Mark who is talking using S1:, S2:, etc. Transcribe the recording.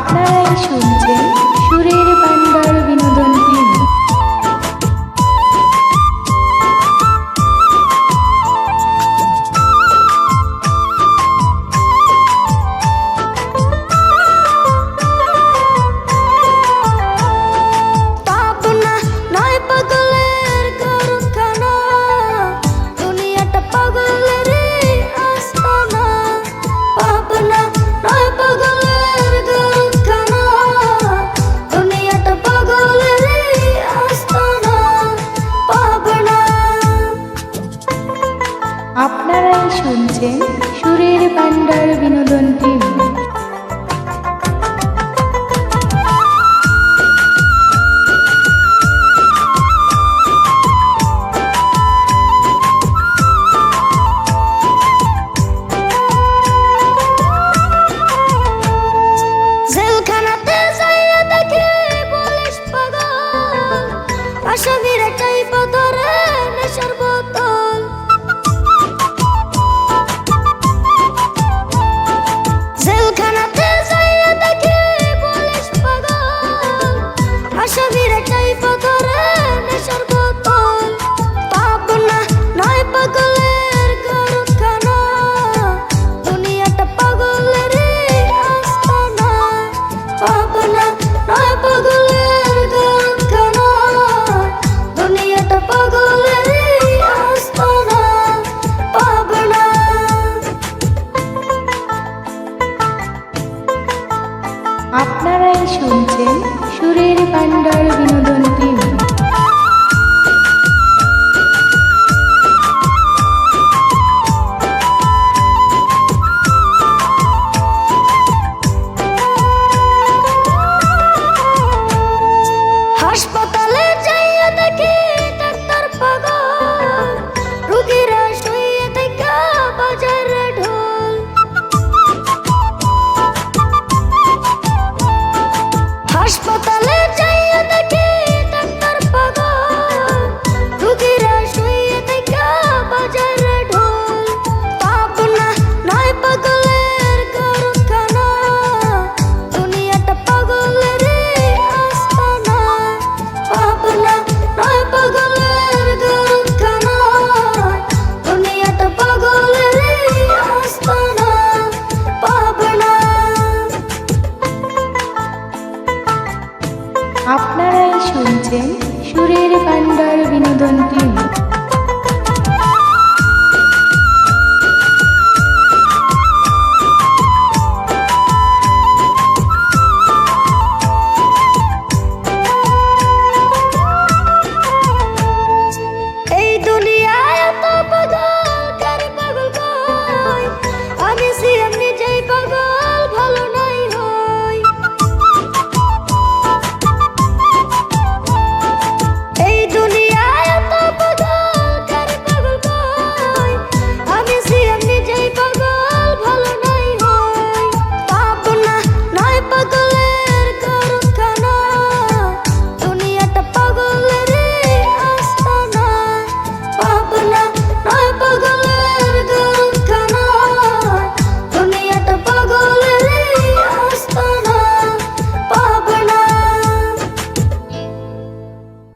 S1: আপনারাই শুনছেন সুরের
S2: বান্দার শুনছেন সুরের পাণ্ডার বিনোদন টিম।
S1: আপনারাই শুনছেন সুরের পাণ্ডার বিনোদন টিম